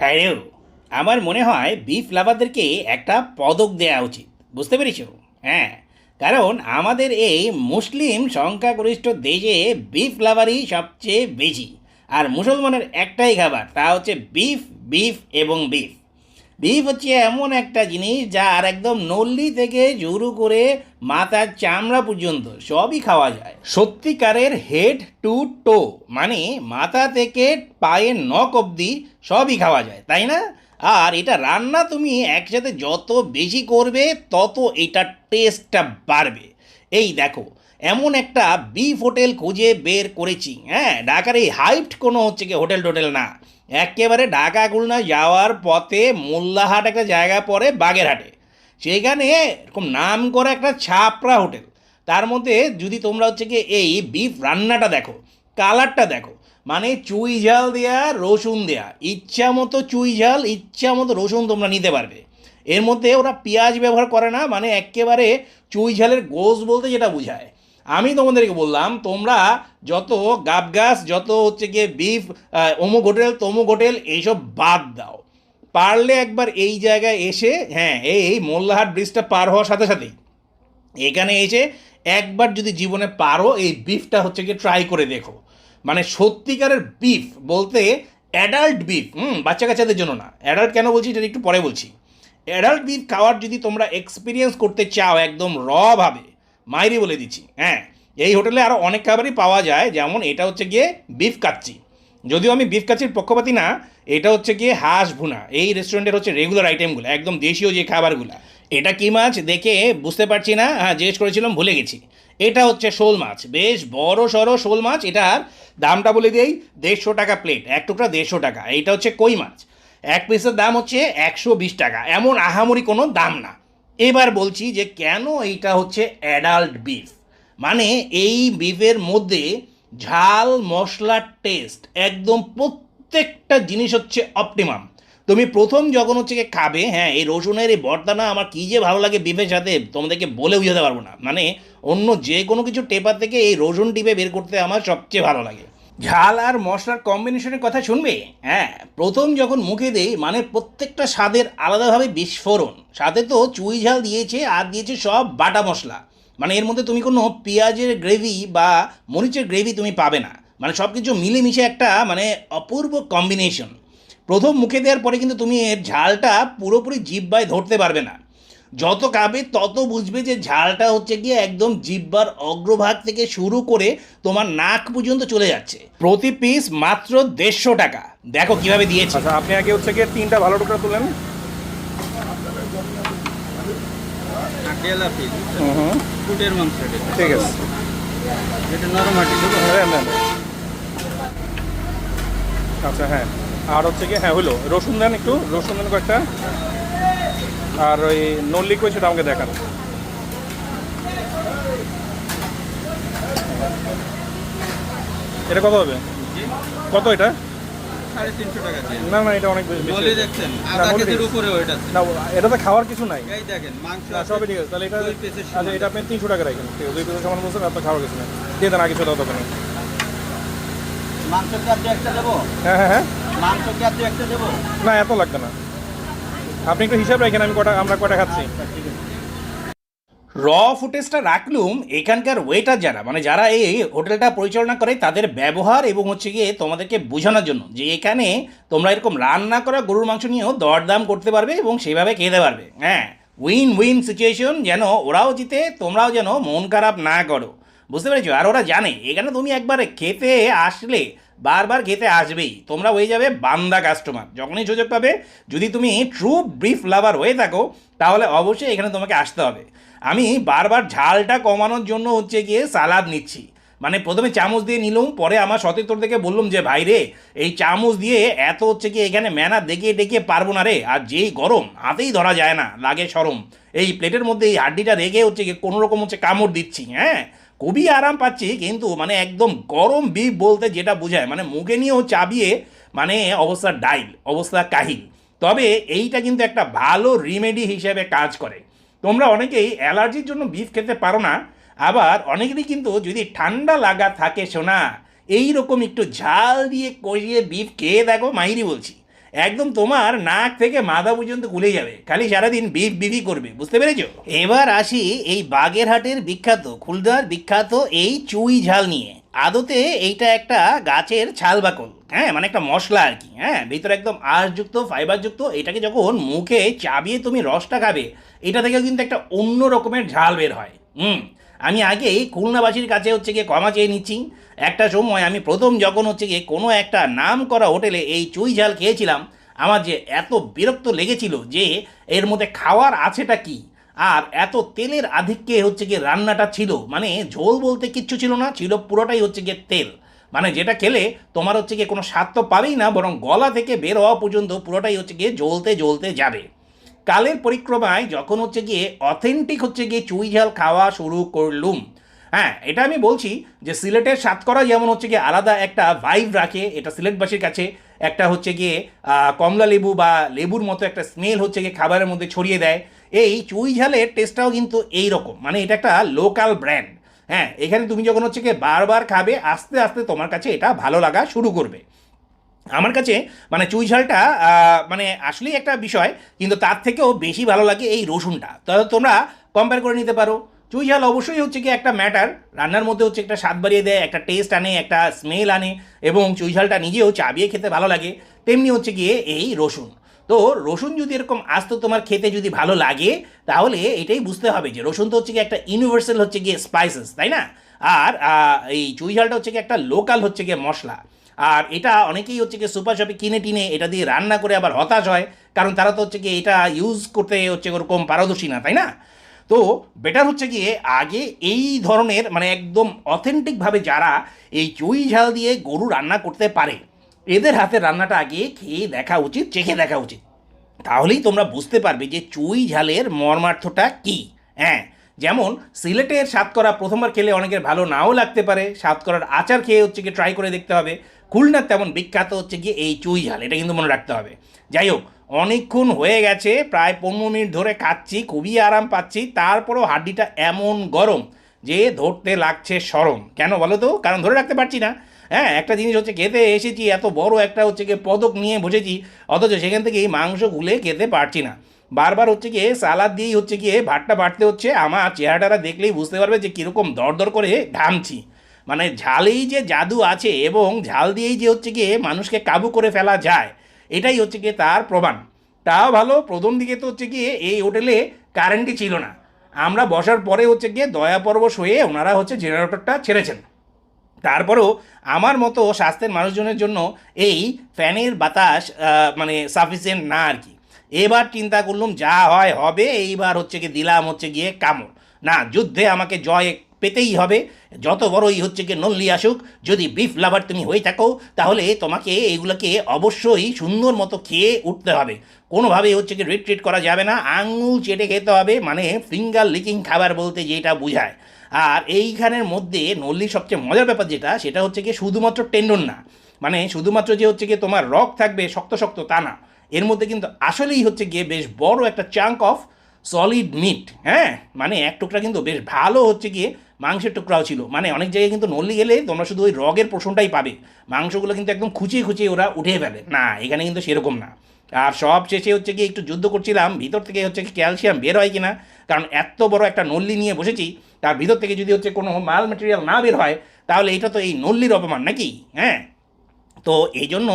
হ্যাঁ আমার মনে হয় বিফ লাভারদেরকে একটা পদক দেওয়া উচিত। বুঝতে পেরেছ? হ্যাঁ। কারণ আমাদের এই মুসলিম সংখ্যাগরিষ্ঠ দেশে বিফ লাভারই সবচেয়ে বেশি। আর মুসলমানের একটাই খাবার, তা হচ্ছে বিফ বিফ এবং বিফ বিফ হচ্ছে এমন একটা জিনিস যা আর একদম নল্লি থেকে জুরু করে মাথার চামড়া পর্যন্ত সবই খাওয়া যায়। সত্যিকারের হেড টু টো মানে মাথা থেকে পায়ের নখ অবধি সবই খাওয়া যায়, তাই না? আর এটা রান্না তুমি একসাথে যত বেশি করবে, তত এটার টেস্টটা বাড়বে। এই দেখো, এমন একটা বিফ হোটেল খুঁজে বের করেছি হ্যাঁ? ঢাকার এই হাইট কোনো হচ্ছে কি হোটেল টোটেল না। একেবারে ঢাকা খুলনা যাওয়ার পথে মোল্লাহাট একটা জায়গা পড়ে বাগেরহাটে। সেখানে এরকম নাম করা একটা ছাপড়া হোটেল তার মধ্যে যদি তোমরা হচ্ছে কি এই বিফ রান্নাটা দেখো কালারটা দেখো মানে চুই ঝাল দেয়া, রসুন দেয়া। ইচ্ছা মতো চুই ঝাল ইচ্ছা মতো রসুন তোমরা নিতে পারবে। এর মধ্যে ওরা পেঁয়াজ ব্যবহার করে না মানে একেবারে চুই ঝালের গোস বলতে যেটা বোঝায়। আমি তোমাদেরকে বললাম, তোমরা যত গাব গাছ, যত হচ্ছে গিয়ে বিফ অমুক হোটেল, তমুক হোটেল, এইসব বাদ দাও। পারলে একবার এই জায়গায় এসে হ্যাঁ এই মোল্লাহাট ব্রিজটা পার হওয়ার সাথে সাথেই। এখানে এসে একবার যদি জীবনে পারো, এই বিফটা হচ্ছে গিয়ে ট্রাই করে দেখো। মানে সত্যিকারের বিফ বলতে অ্যাডাল্ট বিফ হুম বাচ্চা কাচ্চাদের জন্য না। অ্যাডাল্ট কেন বলছি, এটা একটু পরে বলছি। অ্যাডাল্ট বিফ খাওয়ার যদি তোমরা এক্সপিরিয়েন্স করতে চাও একদম রভাবে মাইরি বলে দিচ্ছি হ্যাঁ এই হোটেলে আরও অনেক খাবারই পাওয়া যায়, যেমন এটা হচ্ছে গিয়ে বিফ কাচ্চি। যদিও আমি বিফ কাচ্চির পক্ষপাতি না, এটা হচ্ছে গিয়ে হাঁস ভুনা, এই রেস্টুরেন্টের হচ্ছে রেগুলার আইটেমগুলো একদম দেশীয় যে খাবারগুলো। এটা কি মাছ দেখে বুঝতে পারছি না হ্যাঁ জিজ্ঞেস করেছিলাম, ভুলে গেছি। এটা হচ্ছে শোল মাছ, বেশ বড় সড়ো শোল মাছ, এটার দামটা বলে দিই দেড়শো টাকা প্লেট এক টুকরা দেড়শো টাকা, এইটা হচ্ছে কই মাছ। এক পিসের দাম হচ্ছে একশো বিশ টাকা। এমন আহামরি কোনো দাম না। এবার বলছি যে কেন এইটা হচ্ছে অ্যাডাল্ট বিফ? মানে এই বিফের মধ্যে ঝাল মশলার টেস্ট একদম প্রত্যেকটা জিনিস হচ্ছে অপটিমাম। তুমি প্রথম যখন হচ্ছে খাবে হ্যাঁ এই রসুনের এই বর্তানা আমার কী যে ভালো লাগে বিফের সাথে, তোমাদেরকে বলে বুঝাতে পারব না। মানে অন্য যে কোনো কিছু টেপার থেকে এই রসুন টিপে বের করতে আমার সবচেয়ে ভালো লাগে। ঝাল আর মশলার কম্বিনেশনের কথা শুনবে? হ্যাঁ প্রথম যখন মুখে দেই মানে প্রত্যেকটা স্বাদের আলাদাভাবে বিস্ফোরণ। সাথে তো চুই ঝাল দিয়েছে আর দিয়েছে সব বাটা মশলা। মানে এর মধ্যে তুমি কোনো পেঁয়াজের গ্রেভি বা মরিচের গ্রেভি তুমি পাবে না। মানে সব কিছু মিলেমিশে একটা মানে অপূর্ব কম্বিনেশন প্রথম মুখে দেওয়ার পরে কিন্তু তুমি এর ঝালটা পুরোপুরি জিব্বায় ধরতে পারবে না। যত খাবে, তত বুঝবে যে ঝালটা হচ্ছে গিয়ে একদম জিব্বার অগ্রভাগ থেকে শুরু করে তোমার নাক পর্যন্ত চলে যাচ্ছে। প্রতি পিস মাত্র দেড়শো টাকা। দেখো কীভাবে দিয়েছে। আচ্ছা আপনি আগে হচ্ছে গিয়ে তিনটা ভালো টুকরা তুলেন। ঠিক আছে। দেবো হ্যাঁ নেন আচ্ছা হ্যাঁ। আর হচ্ছে কি হ্যাঁ হলো রসুন দেন একটু। রসুন দেন কয়েকটা। আর ওই নল্লি কই সেটা আমাকে দেখান। এটা কত হবে? কত এটা? না না এটা অনেক না, না খাওয়ার কিছু নাই। না সবই ঠিক আছে। তাহলে এটা আচ্ছা এটা আপনি তিনশো টাকা রাখেন। ঠিক আছে দুই পিসের সমান বলছেন আপনার খাওয়ার কিছু নেই। দিয়ে দেন আগে সেটা দোকানে মাংস কি আপনি একটা দেবো? হ্যাঁ হ্যাঁ হ্যাঁ। মাংস কি আপনি একটা দেবো? না এত লাগবে না। আপনি একটু হিসাব রাখেন, আমি কটা আমরা কটা খাচ্ছি। র ফুটেজটা রাখলুম এখানকার ওয়েটার যারা মানে যারা এই হোটেলটা পরিচালনা করে তাদের ব্যবহার এবং হচ্ছে গিয়ে তোমাদেরকে বোঝানোর জন্য যে এখানে তোমরা এরকম রান্না করা গরুর মাংস নিয়েও দরদাম করতে পারবে এবং সেভাবে খেতে পারবে। হ্যাঁ উইন উইন সিচুয়েশন যেন ওরাও জিতে, তোমরাও যেন মন খারাপ না করো। বুঝতে পেরেছ? আর ওরা জানে, এখানে তুমি একবার খেতে আসলে বারবার খেতে আসবেই। তোমরা হয়ে যাবে বান্দা কাস্টমার যখনই সুযোগ পাবে, যদি তুমি ট্রু ব্রিফ লাভার হয়ে থাকো, তাহলে অবশ্যই এখানে তোমাকে আসতে হবে। আমি বারবার ঝালটা কমানোর জন্য হচ্ছে গিয়ে সালাদ নিচ্ছি। মানে প্রথমে চামচ দিয়ে নিলাম, পরে আমার সতীর্থর থেকে বললাম যে, ভাই রে, এই চামচ দিয়ে এত হচ্ছে কি এখানে ম্যানার দেখিয়ে ডেকে পারব না রে। আর যেই গরম, হাতেই ধরা যায় না, লাগে সরম। এই প্লেটের মধ্যে এই হাড্ডিটা রেখে হচ্ছে কি কোনো রকম হচ্ছে কামড় দিচ্ছি হ্যাঁ? খুবই আরাম পাচ্ছি, কিন্তু মানে একদম গরম বিফ বলতে যেটা বোঝায় মানে মুখে নিয়েও চাবিয়ে মানে অবস্থা ডাইল, অবস্থা কাহিল। তবে এইটা কিন্তু একটা ভালো রিমেডি হিসেবে কাজ করে। তোমরা অনেকেই অ্যালার্জির জন্য বিফ খেতে পারো না, আবার অনেকেরই কিন্তু যদি ঠান্ডা লাগা থাকে শোনা এই রকম একটু ঝাল দিয়ে কষিয়ে বিফ খেয়ে দেখো মাইরি বলছি। একদম তোমার নাক থেকে মাদা পর্যন্ত খুলে যাবে। খালি সারাদিন বিফ বিফি করবে, বুঝতে পেরেছ? এবার আসি এই বাগেরহাটের বিখ্যাত খুলদার বিখ্যাত এই চুই ঝাল নিয়ে। আদতে এইটা একটা গাছের ছাল বাকল হ্যাঁ? মানে একটা মশলা আর কি হ্যাঁ? ভিতরে একদম আঁশযুক্ত, ফাইবারযুক্ত, এটাকে যখন মুখে চাবিয়ে তুমি রসটা খাবে, এটা থেকে কিন্তু একটা অন্য রকমের ঝাল বের হয়। হুম? আমি আগেই খুলনাবাসীর কাছে হচ্ছে গিয়ে ক্ষমা চেয়ে নিচ্ছি। একটা সময় আমি প্রথম যখন হচ্ছে গিয়ে কোনো একটা নাম করা হোটেলে এই চুই ঝাল খেয়েছিলাম, আমার যে এত বিরক্ত লেগেছিল যে এর মধ্যে খাওয়ার আছেটা কি? আর এত তেলের আধিক্যে হচ্ছে গিয়ে রান্নাটা ছিল মানে ঝোল বলতে কিচ্ছু ছিল না, ছিল পুরোটাই হচ্ছে গিয়ে তেল। মানে যেটা খেলে তোমার হচ্ছে গিয়ে কোনো স্বাদ তো পাবেই না, বরং গলা থেকে বের হওয়া পর্যন্ত পুরোটাই হচ্ছে গিয়ে জ্বলতে জ্বলতে যাবে। কালের পরিক্রমায় যখন হচ্ছে গিয়ে অথেন্টিক হচ্ছে গিয়ে চুই ঝাল খাওয়া শুরু করলুম। হ্যাঁ এটা আমি বলছি যে সিলেটের সাতকরা যেমন হচ্ছে গিয়ে আলাদা একটা ভাইব রাখে, এটা সিলেটবাসীর কাছে একটা হচ্ছে গিয়ে কমলা লেবু বা লেবুর মতো একটা স্মেল হচ্ছে গিয়ে খাবারের মধ্যে ছড়িয়ে দেয়। এই চুই ঝালের টেস্টটাও কিন্তু এই রকম মানে এটা একটা লোকাল ব্র্যান্ড হ্যাঁ এখানে তুমি যখন হচ্ছে গিয়ে বারবার খাবে, আস্তে আস্তে তোমার কাছে এটা ভালো লাগা শুরু করবে। আমার কাছে মানে চুই ঝালটা মানে আসলেই একটা বিষয়, কিন্তু তার থেকেও বেশি ভালো লাগে এই রসুনটা। তো তোমরা কম্পেয়ার করে নিতে পারো। চুই ঝাল অবশ্যই হচ্ছে কি একটা ম্যাটার রান্নার মধ্যে হচ্ছে একটা স্বাদ বাড়িয়ে দেয়, একটা টেস্ট আনে, একটা স্মেল আনে, এবং চুই ঝালটা নিজেও চাবিয়ে খেতে ভালো লাগে, তেমনি হচ্ছে গিয়ে এই রসুন। তো রসুন যদি এরকম আস্ত তোমার খেতে যদি ভালো লাগে, তাহলে এটাই বুঝতে হবে যে রসুন তো হচ্ছে কি একটা ইউনিভার্সাল হচ্ছে গিয়ে স্পাইসেস তাই না? আর এই চুই ঝালটা হচ্ছে কি একটা লোকাল হচ্ছে গিয়ে মশলা। আর এটা অনেকেই হচ্ছে কি সুপার শপে কিনে টিনে এটা দিয়ে রান্না করে আবার হতাশ হয়, কারণ তারা তো হচ্ছে কি এটা ইউজ করতে হচ্ছে ওরকম পারদর্শী না, তাই না? তো বেটার হচ্ছে গিয়ে আগে এই ধরনের মানে একদম অথেন্টিকভাবে যারা এই চুই ঝাল দিয়ে গরু রান্না করতে পারে, এদের হাতে রান্নাটা আগে খেয়ে দেখা উচিত, চেখে দেখা উচিত। তাহলেই তোমরা বুঝতে পারবে যে চুই ঝালের মর্মার্থটা কি হ্যাঁ? যেমন সিলেটের সাতকরা প্রথমবার খেলে অনেকের ভালো নাও লাগতে পারে সাতকরার আচার খেয়ে হচ্ছে কি ট্রাই করে দেখতে হবে। খুলনার তেমন বিখ্যাত হচ্ছে গিয়ে এই চুই ঝাল এটা কিন্তু মনে রাখতে হবে। যাই হোক অনেকক্ষণ হয়ে গেছে, প্রায় পনেরো মিনিট ধরে খাচ্ছি, খুবই আরাম পাচ্ছি, তারপরেও হাড্ডিটা এমন গরম যে ধরতে লাগছে সরম। কেন বলো তো? কারণ ধরে রাখতে পারছি না। হ্যাঁ একটা জিনিস হচ্ছে খেতে এসেছি, এত বড় একটা হচ্ছে গিয়ে পদক নিয়ে বসেছি, অথচ সেখান থেকে এই মাংস গুলে খেতে পারছি না। বারবার হচ্ছে গিয়ে সালাদ দিয়েই হচ্ছে গিয়ে ভাতটা বাড়তে হচ্ছে, আমার চেহারাটা দেখলেই বুঝতে পারবে যে কীরকম দর দর করে ঘামছি। মানে ঝালেই যে জাদু আছে এবং ঝাল দিয়েই যে হচ্ছে গিয়ে মানুষকে কাবু করে ফেলা যায়, এটাই হচ্ছে গিয়ে তার প্রমাণ। তাও ভালো, প্রথম দিকে তো হচ্ছে গিয়ে এই হোটেলে কারেন্টই ছিল না। আমরা বসার পরে হচ্ছে গিয়ে দয়া পরবশ হয়ে ওনারা হচ্ছে জেনারেটরটা ছেড়েছেন। তারপরেও আমার মতো স্বাস্থ্যের মানুষজনের জন্য এই ফ্যানের বাতাস মানে সাফিসিয়েন্ট না আর কি। এবার চিন্তা করলাম যা হয় হবে, এইবার হচ্ছে গিয়ে দিলাম হচ্ছে গিয়ে কামড়। না, যুদ্ধে আমাকে জয় পেতেই হবে। যত বড়ই হচ্ছে কি নল্লি আসুক, যদি বিফ লাভার তুমি হয়ে থাকো, তাহলে তোমাকে এইগুলোকে অবশ্যই সুন্দর মতো খেয়ে উঠতে হবে। কোনোভাবেই হচ্ছে কি রিট্রিট করা যাবে না। আঙুল চেটে খেতে হবে মানে ফিঙ্গার লিকিং খাবার বলতে যেটা বোঝায়। আর এইখানের মধ্যে নল্লির সবচেয়ে মজার ব্যাপার যেটা, সেটা হচ্ছে কি শুধুমাত্র টেন্ডন না। মানে শুধুমাত্র যে হচ্ছে কি তোমার রক থাকবে শক্ত শক্ত তা না। এর মধ্যে কিন্তু আসলেই হচ্ছে গিয়ে বেশ বড় একটা চাঙ্ক অফ সলিড মিট হ্যাঁ? মানে এক টুকরা কিন্তু বেশ ভালো হচ্ছে গিয়ে মাংসের টুকরাও ছিল। মানে অনেক জায়গায় কিন্তু নল্লি গেলে তোমরা শুধু ওই রগের পোষণটাই পাবে। মাংসগুলো কিন্তু একদম খুঁচিয়ে খুঁচিয়ে ওরা উঠে ফেলে। না, এখানে কিন্তু সেরকম না। আর সব শেষে হচ্ছে গিয়ে একটু যুদ্ধ করছিলাম, ভিতর থেকে হচ্ছে কি ক্যালসিয়াম বের হয় কিনা? কারণ এত বড় একটা নল্লি নিয়ে বসেছি, তার ভিতর থেকে যদি হচ্ছে কোনো মাল ম্যাটেরিয়াল না বের হয়, তাহলে এটা তো এই নল্লির অপমান নাকি? হ্যাঁ? তো এই জন্য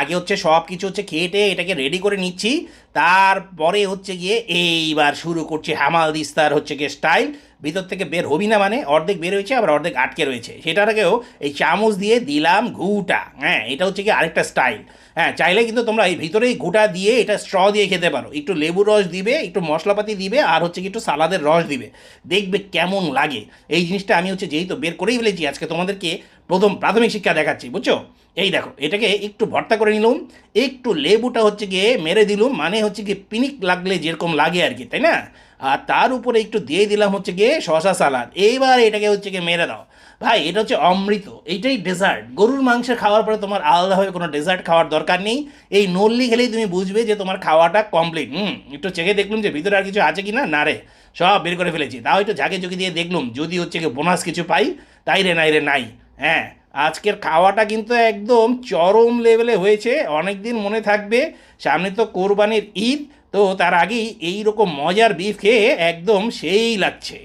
আগে হচ্ছে সব কিছু হচ্ছে খেয়ে এটাকে রেডি করে নিচ্ছি। তারপরে হচ্ছে গিয়ে এইবার শুরু করছি হামাল দিস্তার হচ্ছে গিয়ে স্টাইল ভিতর থেকে বের হবি না মানে অর্ধেক বের হয়েছে, আবার অর্ধেক আটকে রয়েছে। সেটার আগেও এই চামচ দিয়ে দিলাম ঘুটা। হ্যাঁ এটা হচ্ছে কি আরেকটা স্টাইল হ্যাঁ চাইলে কিন্তু তোমরা এই ভিতরেই ঘুটা দিয়ে এটা স্ট্র দিয়ে খেতে পারো। একটু লেবু রস দিবে, একটু মশলাপাতি দিবে, আর হচ্ছে কি একটু সালাদের রস দিবে। দেখবে কেমন লাগে। এই জিনিসটা আমি হচ্ছে যেহেতু বের করেই ফেলেছি, আজকে তোমাদেরকে প্রথম প্রাথমিক শিক্ষা দেখাচ্ছি, বুঝছ? এই দেখো, এটাকে একটু ভর্তা করে নিলাম, একটু লেবুটা হচ্ছে গিয়ে মেরে দিলুম মানে হচ্ছে গিয়ে পিনিক লাগলে যেরকম লাগে আর কি, তাই না? আর তার উপরে একটু দিয়ে দিলাম হচ্ছে গিয়ে শশা সালাদ, এইবার এটাকে হচ্ছে গিয়ে মেরে দাও। ভাই, এটা হচ্ছে অমৃত এইটাই ডেজার্ট গরুর মাংস খাওয়ার পরে তোমার আলাদাভাবে কোনো ডেজার্ট খাওয়ার দরকার নেই, এই নল্লি খেলেই তুমি বুঝবে যে তোমার খাওয়াটা কমপ্লিট হুম, একটু চেখে দেখলুম যে ভিতরে আর কিছু আছে কি না না রে, সব বের করে ফেলেছি, তাও একটু ঝাঁকে ঝুঁকি দিয়ে দেখলুম, যদি হচ্ছে গিয়ে বোনাস কিছু পাই, তাই রে নাই রে নাই। হ্যাঁ আজকের খাওয়াটা কিন্তু একদম চরম লেভেলে হয়েছে অনেক দিন মনে থাকবে। সামনে তো কোরবানির ঈদ, তো তার আগেই এই রকম মজার বিফ খেয়ে একদম সেই লাগছে।